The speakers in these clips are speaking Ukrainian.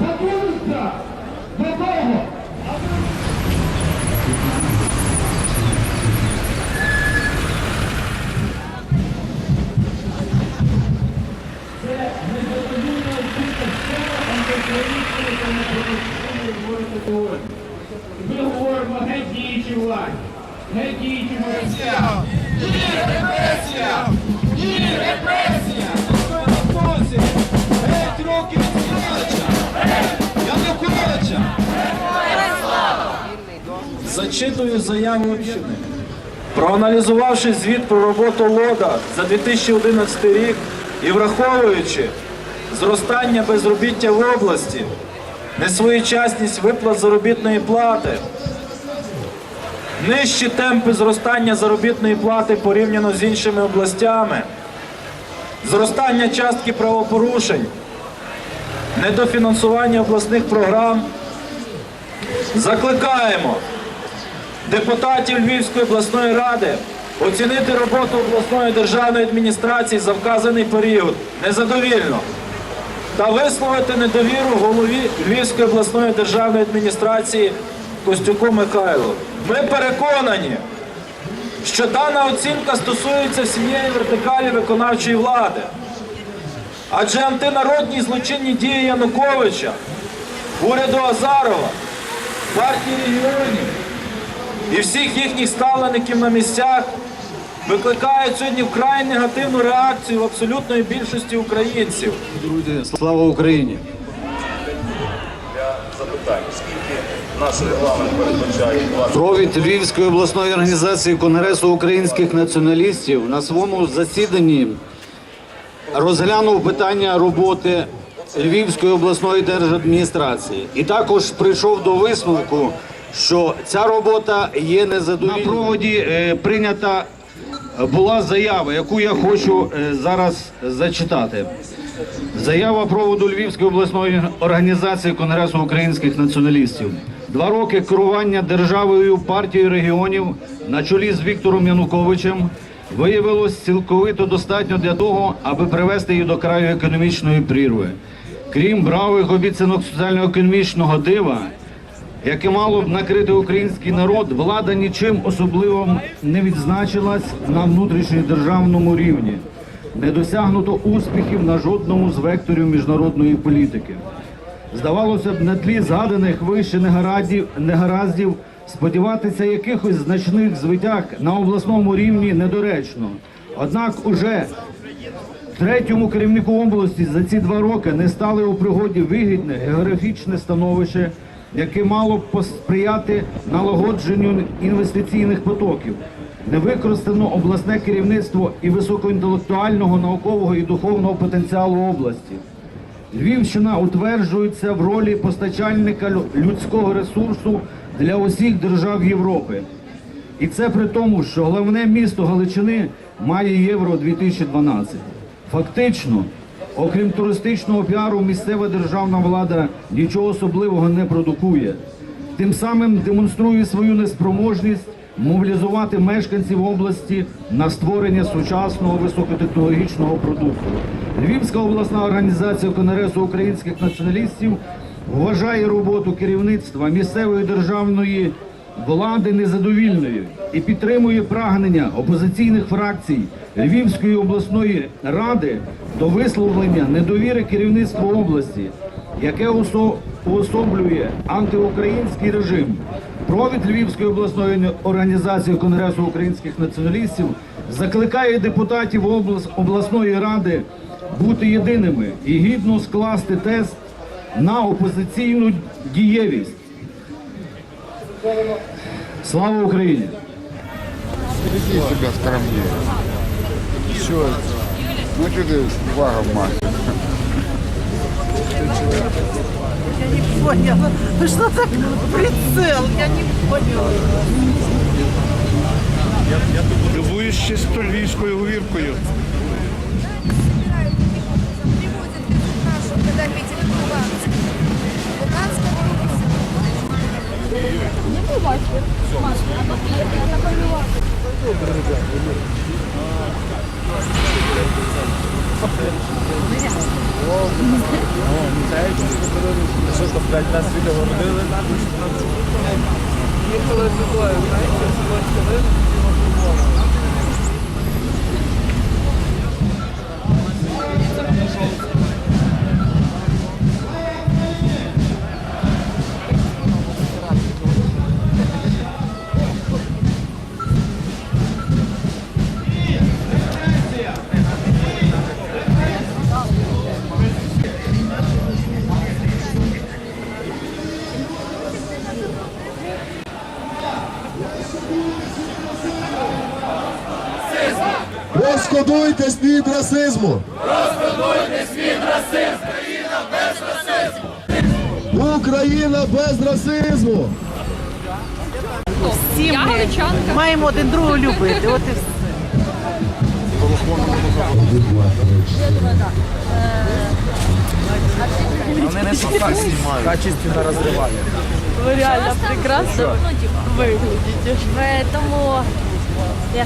Готуються до того, Ми говоримо геть діючі владі, геть діючі владі. Геть Зачитую заяву общини. Проаналізувавши звіт про роботу ЛОДА за 2011 рік і враховуючи зростання безробіття в області, несвоєчасність виплат заробітної плати, нижчі темпи зростання заробітної плати порівняно з іншими областями, зростання частки правопорушень, недофінансування обласних програм. Закликаємо депутатів Львівської обласної ради оцінити роботу обласної державної адміністрації за вказаний період незадовільно та висловити недовіру голові Львівської обласної державної адміністрації Костюку Михайлу. Ми переконані, що дана оцінка стосується всієї вертикалі виконавчої влади. Адже антинародні злочинні дії Януковича, уряду Азарова, партії регіонів і всіх їхніх ставлеників на місцях викликають сьогодні вкрай негативну реакцію в абсолютної більшості українців. Друзі, слава Україні! запитань, скільки наш регламент передбачає Провід Львівської обласної організації Конгресу українських націоналістів на своєму засіданні розглянув питання роботи Львівської обласної держадміністрації і також прийшов до висновку, що ця робота є незадовільною. На проводі е, прийнята була заява, яку я хочу е, зараз зачитати. Заява проводу Львівської обласної організації Конгресу українських націоналістів. Два роки керування державою партією регіонів на чолі з Віктором Януковичем виявилось цілковито достатньо для того, аби привести її до краю економічної прірви. Крім бравих обіцянок соціально-економічного дива, яке мало б накрити український народ, влада нічим особливим не відзначилась на внутрішньодержавному рівні. Не досягнуто успіхів на жодному з векторів міжнародної політики. Здавалося б, на тлі згаданих вище негараздів, негараздів сподіватися якихось значних звитяг на обласному рівні недоречно. Однак уже Третьому керівнику області за ці два роки не стали у пригоді вигідне географічне становище, яке мало б посприяти налагодженню інвестиційних потоків. Не використано обласне керівництво і високоінтелектуального, наукового і духовного потенціалу області. Львівщина утверджується в ролі постачальника людського ресурсу для усіх держав Європи. І це при тому, що головне місто Галичини має Євро 2012. Фактично, окрім туристичного піару, місцева державна влада нічого особливого не продукує. Тим самим демонструє свою неспроможність мобілізувати мешканців області на створення сучасного високотехнологічного продукту. Львівська обласна організація Конгресу українських націоналістів вважає роботу керівництва місцевої державної влади незадовільною і підтримує прагнення опозиційних фракцій Львівської обласної ради до висловлення недовіри керівництву області, яке уособлює антиукраїнський режим. Провід Львівської обласної організації Конгресу українських націоналістів закликає депутатів облас- обласної ради бути єдиними і гідно скласти тест на опозиційну дієвість. Слава Україні! Веди себя скромнее. Все. Ну что ты вага мать? Я не поняла. Ну что так прицел? Я не поняла. Любуюсь чисто львівською говіркою. Розкодуйтесь від расизму! Розкодуйтесь від расизму! Україна без расизму! Всі ми маємо один другого любити. От і все. Вы реально прекрасно выглядите. Поэтому... Я...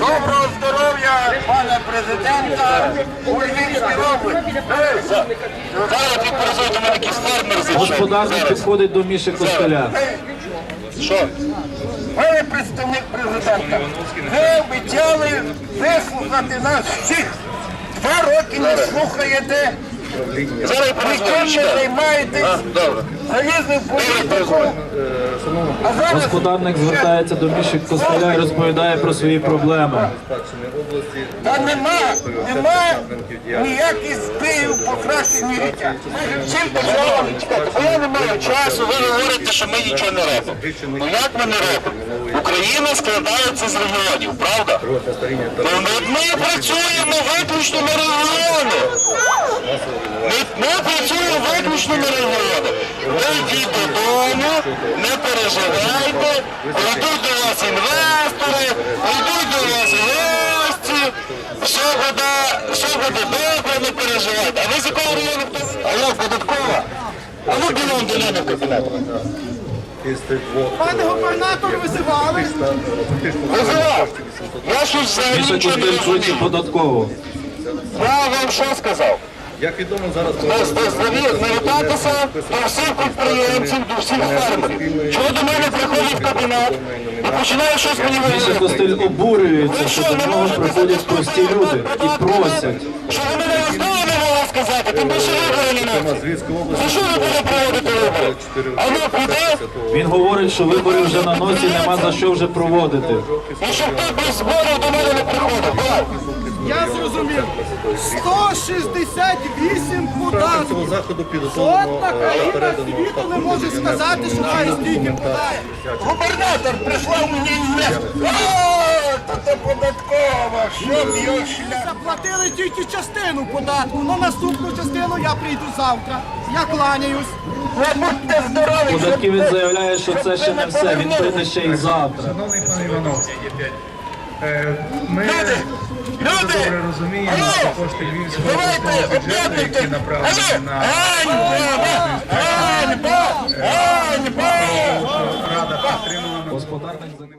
Доброго здоров'я, пане президента, у Львівській області. Зараз підпорядкуйте мене якийсь фермер зайшов. Господарник підходить до Міші Костеля. Що? Ви представник президента. Ви обіцяли вислухати нас всіх. Два роки не слухаєте. Зараз нічим не займаєтесь. А зараз Господарник звертається до Міші Костеля і розповідає про свої проблеми. Та нема, нема ніяких збоїв покращення життя. Чекайте, бо я не маю часу, ви говорите, що ми нічого не робимо. Ну як ми не робимо? Україна складається з регіонів, правда? Ну, ми, ми працюємо виключно на регіони. Ми, ми працюємо виключно на регіони. Ви йдіть додому, не переживайте, прийдуть до вас інвестори, прийдуть до вас гості, все буде, все буде добре, не переживайте. А ви з якого району? хто? А я податкова. А ну білом до мене в кабінет. Пане губернатор, визивали? Визивав. Я щось взагалі нічого не розумію. Я вам що сказав? Як відомо зараз Звертатися до всіх підприємців, до всіх фермерів. Чого до мене приходять в кабінет і починає щось мені говорити? Обурюється, що до нього приходять прості люди і просять. Що ви мене знову не могли сказати, тим більше вибори не носять. За що ви будете проводити вибори? А ну куди? Він говорить, що вибори вже на носі, нема за що вже проводити. І щоб ти без зборів до мене не приходив. Я зрозумів. 168 податків. Жодна країна світу не може сказати, що має стільки податків. Губернатор прислав мені інвест. О, то це податкова, щоб його шлях. Заплатили тільки частину податку. На наступну частину я прийду завтра. Я кланяюсь. Ви будьте здорові. Податки він заявляє, що це ще не все. Він прийде ще й завтра. Шановний пане Іванов, е, ми Люди, люди, добре розуміємо, алло, що кошти Львівського обласного бюджету, які направлені на Ганьба, Ганьба, Ганьба. Рада підтримала господарних.